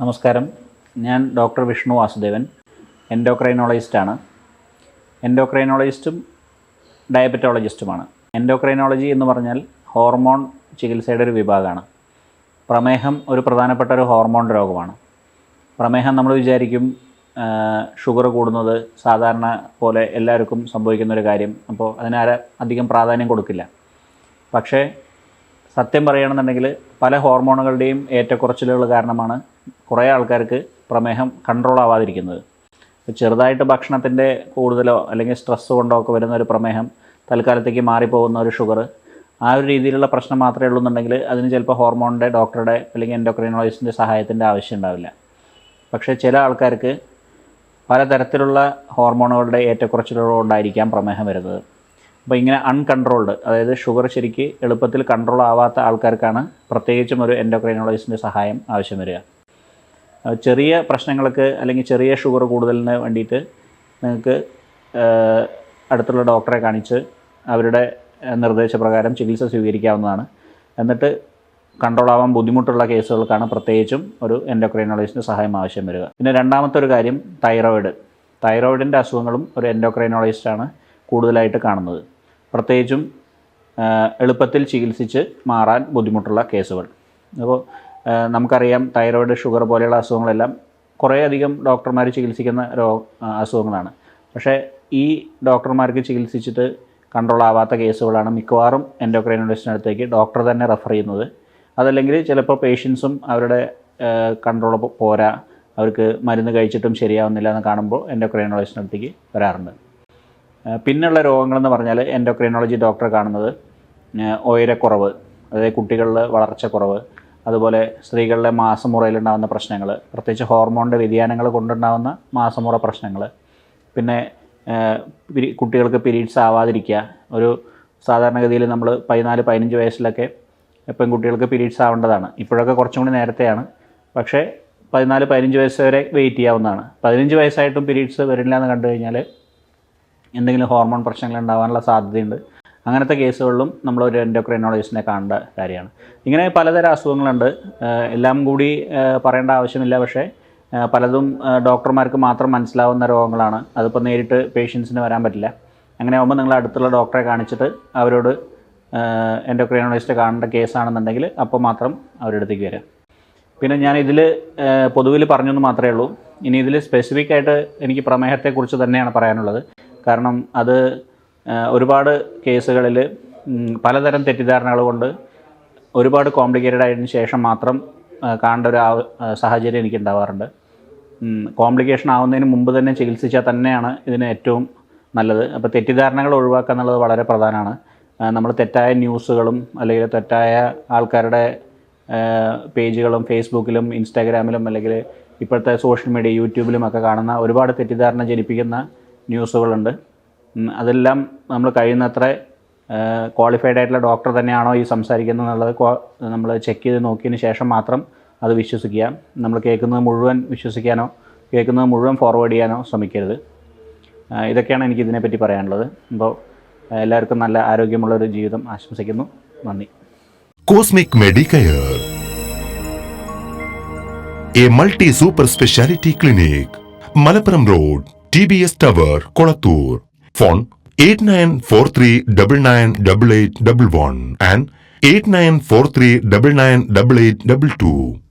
നമസ്കാരം. ഞാൻ ഡോക്ടർ വിഷ്ണു വാസുദേവൻ. എൻഡോക്രൈനോളജിസ്റ്റാണ്. എൻഡോക്രൈനോളജിസ്റ്റും ഡയബറ്റോളജിസ്റ്റുമാണ്. എൻഡോക്രൈനോളജി എന്ന് പറഞ്ഞാൽ ഹോർമോൺ ചികിത്സയുടെ ഒരു വിഭാഗമാണ്. പ്രമേഹം ഒരു പ്രധാനപ്പെട്ട ഒരു ഹോർമോൺ രോഗമാണ്. പ്രമേഹം നമ്മൾ വിചാരിക്കും ഷുഗർ കൂടുന്നത് സാധാരണ പോലെ എല്ലാവർക്കും സംഭവിക്കുന്ന ഒരു കാര്യം. അപ്പോൾ അതിനാരും അധികം പ്രാധാന്യം കൊടുക്കില്ല. പക്ഷേ സത്യം പറയുകയാണെന്നുണ്ടെങ്കിൽ പല ഹോർമോണുകളുടെയും ഏറ്റക്കുറച്ചിലുകൾ കാരണമാണ് കുറേ ആൾക്കാർക്ക് പ്രമേഹം കൺട്രോൾ ആവാതിരിക്കുന്നത്. ചെറുതായിട്ട് ഭക്ഷണത്തിന്റെ കൂടുതലോ അല്ലെങ്കിൽ സ്ട്രെസ് കൊണ്ടോ ഒക്കെ വരുന്ന ഒരു പ്രമേഹം തൽക്കാലത്തേക്ക് മാറിപ്പോകുന്ന ഒരു ഷുഗർ ആ ഒരു രീതിയിലുള്ള പ്രശ്നം മാത്രമേ ഉള്ളൂ എന്നുണ്ടെങ്കിൽ അതിന് ചിലപ്പോൾ ഹോർമോണിന്റെ ഡോക്ടറുടെ അല്ലെങ്കിൽ എൻഡോക്രൈനോളജിസ്റ്റിന്റെ സഹായത്തിന്റെ ആവശ്യം ഉണ്ടാവില്ല. പക്ഷേ ചില ആൾക്കാർക്ക് പലതരത്തിലുള്ള ഹോർമോണുകളുടെ ഏറ്റക്കുറച്ചിലുകളോണ്ടായിരിക്കാം പ്രമേഹം വരുന്നത്. അപ്പോൾ ഇങ്ങനെ അൺകൺട്രോൾഡ് അതായത് ഷുഗർ ശരിക്ക് എളുപ്പത്തിൽ കൺട്രോൾ ആവാത്ത ആൾക്കാർക്കാണ് പ്രത്യേകിച്ചും ഒരു എൻഡോക്രൈനോളജിസ്റ്റിന്റെ സഹായം ആവശ്യം വരിക. ചെറിയ പ്രശ്നങ്ങൾക്ക് അല്ലെങ്കിൽ ചെറിയ ഷുഗർ കൂടുതലിന് വേണ്ടിയിട്ട് നിങ്ങൾക്ക് അടുത്തുള്ള ഡോക്ടറെ കാണിച്ച് അവരുടെ നിർദ്ദേശപ്രകാരം ചികിത്സ സ്വീകരിക്കാവുന്നതാണ്. എന്നിട്ട് കൺട്രോൾ ആവാൻ ബുദ്ധിമുട്ടുള്ള കേസുകൾക്കാണ് പ്രത്യേകിച്ചും ഒരു എൻഡോക്രൈനോളജിസ്റ്റിന്റെ സഹായം ആവശ്യം വരിക. പിന്നെ രണ്ടാമത്തെ ഒരു കാര്യം തൈറോയിഡ് തൈറോയിഡിന്റെ അസുഖങ്ങളും ഒരു എൻഡോക്രൈനോളജിസ്റ്റാണ് കൂടുതലായിട്ട് കാണുന്നത്. പ്രത്യേകിച്ചും എളുപ്പത്തിൽ ചികിത്സിച്ച് മാറാൻ ബുദ്ധിമുട്ടുള്ള കേസുകൾ. അപ്പോൾ നമുക്കറിയാം തൈറോയിഡ് ഷുഗർ പോലെയുള്ള അസുഖങ്ങളെല്ലാം കുറേയധികം ഡോക്ടർമാർ ചികിത്സിക്കുന്ന രോ അസുഖങ്ങളാണ്. പക്ഷേ ഈ ഡോക്ടർമാർക്ക് ചികിത്സിച്ചിട്ട് കൺട്രോൾ ആവാത്ത കേസുകളാണ് മിക്കവാറും എൻഡോക്രൈനോളജിസ്റ്റിനടുത്തേക്ക് ഡോക്ടർ തന്നെ റെഫർ ചെയ്യുന്നത്. അതല്ലെങ്കിൽ ചിലപ്പോൾ പേഷ്യൻസും അവരുടെ കൺട്രോൾ പോരാ. അവർക്ക് മരുന്ന് കഴിച്ചിട്ടും ശരിയാവുന്നില്ല എന്ന് കാണുമ്പോൾ എൻഡോക്രൈനോളജിസ്റ്റിനടുത്തേക്ക് വരാറുണ്ട്. പിന്നെയുള്ള രോഗങ്ങളെന്ന് പറഞ്ഞാൽ എൻഡോക്രൈനോളജി ഡോക്ടറെ കാണുന്നത് ഉയരക്കുറവ് അതായത് കുട്ടികളിൽ വളർച്ചക്കുറവ് അതുപോലെ സ്ത്രീകളിലെ മാസമുറയിലുണ്ടാകുന്ന പ്രശ്നങ്ങൾ പ്രത്യേകിച്ച് ഹോർമോണിന്റെ വ്യതിയാനങ്ങൾ കൊണ്ടുണ്ടാകുന്ന മാസമുറ പ്രശ്നങ്ങൾ പിന്നെ കുട്ടികൾക്ക് പീരീഡ്സ് ആവാതിരിക്കുക. ഒരു സാധാരണഗതിയിൽ നമ്മൾ പതിനാല് പതിനഞ്ച് വയസ്സിലൊക്കെ പെൺകുട്ടികൾക്ക് പീരീഡ്സ് ആവേണ്ടതാണ്. ഇപ്പോഴൊക്കെ കുറച്ചും കൂടി നേരത്തെയാണ്. പക്ഷേ പതിനാല് പതിനഞ്ച് വയസ്സ് വരെ വെയിറ്റ് ചെയ്യാവുന്നതാണ്. പതിനഞ്ച് വയസ്സായിട്ടും പീരീഡ്സ് വരില്ല എന്ന് കണ്ടു കഴിഞ്ഞാൽ എന്തെങ്കിലും ഹോർമോൺ പ്രശ്നങ്ങൾ ഉണ്ടാകാനുള്ള സാധ്യതയുണ്ട്. അങ്ങനത്തെ കേസുകളിലും നമ്മൾ ഒരു എൻഡോക്രൈനോളജിസ്റ്റിനെ കാണേണ്ട കാര്യമാണ്. ഇങ്ങനെ പലതരം അസുഖങ്ങളുണ്ട്. എല്ലാം കൂടി പറയേണ്ട ആവശ്യമില്ല. പക്ഷേ പലതും ഡോക്ടർമാർക്ക് മാത്രം മനസ്സിലാവുന്ന രോഗങ്ങളാണ്. അതിപ്പോൾ നേരിട്ട് പേഷ്യൻസിന് വരാൻ പറ്റില്ല. അങ്ങനെ ആകുമ്പോൾ നിങ്ങൾ അടുത്തുള്ള ഡോക്ടറെ കാണിച്ചിട്ട് അവരോട് എൻഡോക്രൈനോളജിസ്റ്റ് കാണേണ്ട കേസാണെന്നുണ്ടെങ്കിൽ അപ്പോൾ മാത്രം അവരുടെ അടുത്തേക്ക് വരിക പിന്നെ ഞാൻ ഇതിൽ പൊതുവിൽ പറഞ്ഞെന്ന് മാത്രമേ ഉള്ളൂ. ഇനി ഇതിൽ സ്പെസിഫിക് ആയിട്ട് എനിക്ക് പ്രമേഹത്തെക്കുറിച്ച് തന്നെയാണ് പറയാനുള്ളത്. കാരണം അത് ഒരുപാട് കേസുകളിൽ പലതരം തെറ്റിദ്ധാരണകൾ കൊണ്ട് ഒരുപാട് കോംപ്ലിക്കേറ്റഡ് ആയതിനു ശേഷം മാത്രം കാണേണ്ട ഒരു സാഹചര്യം എനിക്ക് ഉണ്ടാവാറുണ്ട് കോംപ്ലിക്കേഷൻ ആവുന്നതിന് മുമ്പ് തന്നെ ചികിത്സിച്ചാൽ തന്നെയാണ് ഇതിന് ഏറ്റവും നല്ലത്. അപ്പോൾ തെറ്റിദ്ധാരണകൾ ഒഴിവാക്കുക എന്നുള്ളത് വളരെ പ്രധാനമാണ് നമ്മൾ തെറ്റായ ന്യൂസുകളും അല്ലെങ്കിൽ തെറ്റായ ആൾക്കാരുടെ പേജുകളും ഫേസ്ബുക്കിലും ഇൻസ്റ്റാഗ്രാമിലും അല്ലെങ്കിൽ ഇപ്പോഴത്തെ സോഷ്യൽ മീഡിയ യൂട്യൂബിലും ഒക്കെ കാണുന്ന ഒരുപാട് തെറ്റിദ്ധാരണ ജനിപ്പിക്കുന്ന ന്യൂസുകളുണ്ട്. അതെല്ലാം നമ്മൾ കഴിയുന്നത്ര ക്വാളിഫൈഡ് ആയിട്ടുള്ള ഡോക്ടർ തന്നെയാണോ ഈ സംസാരിക്കുന്നത് എന്നുള്ളത് നമ്മൾ ചെക്ക് ചെയ്ത് നോക്കിയതിന് ശേഷം മാത്രം അത് വിശ്വസിക്കുക. നമ്മൾ കേൾക്കുന്നത് മുഴുവൻ വിശ്വസിക്കാനോ കേൾക്കുന്നത് മുഴുവൻ ഫോർവേഡ് ചെയ്യാനോ ശ്രമിക്കരുത്. ഇതൊക്കെയാണ് എനിക്ക് ഇതിനെപ്പറ്റി പറയാനുള്ളത്. അപ്പോൾ എല്ലാവർക്കും നല്ല ആരോഗ്യമുള്ള ഒരു ജീവിതം ആശംസിക്കുന്നു. നന്ദി. Cosmic Medicare, a multi super speciality clinic, Malappuram Road, TBS Tower, Kolattur. Phone 8943998811 and 8943998822.